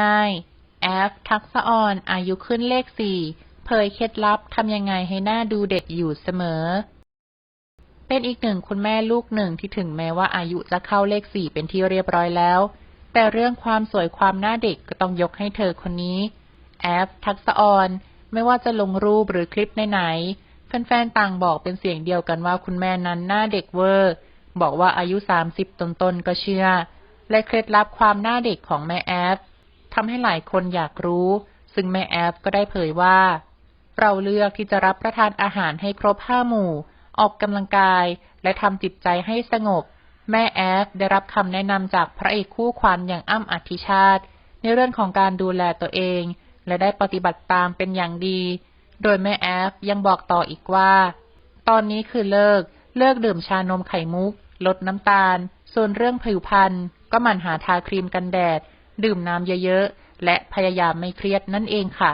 ง่ายๆ แอฟ ทักษะออนอายุขึ้นเลขสี่เผยเคล็ดลับทำยังไงให้หน้าดูเด็กอยู่เสมอ เป็นอีกหนึ่งคุณแม่ลูกหนึ่งที่ถึงแม้ว่าอายุจะเข้าเลขสี่เป็นที่เรียบร้อยแล้ว แต่เรื่องความสวยความหน้าเด็กก็ต้องยกให้เธอคนนี้ แอฟ ทักษออนไม่ว่าจะลงรูปหรือคลิปไหนๆแฟนๆต่างบอกเป็นเสียงเดียวกันว่าคุณแม่นั้นหน้าเด็กเวอร์บอกว่าอายุ 30 ต้นๆ ก็เชื่อ และเคล็ดลับความหน้าเด็กของแม่แอฟ ทำให้หลายคนอยากรู้ ซึ่งแม่แอฟก็ได้เผยว่า เราเลือกที่จะรับประทานอาหารให้ครบห้าหมู่ ออกกำลังกาย และทำจิตใจให้สงบ แม่แอฟได้รับคำแนะนำจากพระเอกคู่ขวัญอย่างอ้ำอธิชาติ ในเรื่องของการดูแลตัวเอง และได้ปฏิบัติตามเป็นอย่างดี โดยแม่แอฟยังบอกต่ออีกว่า ตอนนี้คือเลิก เลิกดื่มชานมไข่มุก ลดน้ำตาล ส่วนเรื่องผิวพรรณก็หมั่นหาทาครีมกันแดด ดื่มน้ำเยอะๆ และพยายามไม่เครียดนั่นเองค่ะ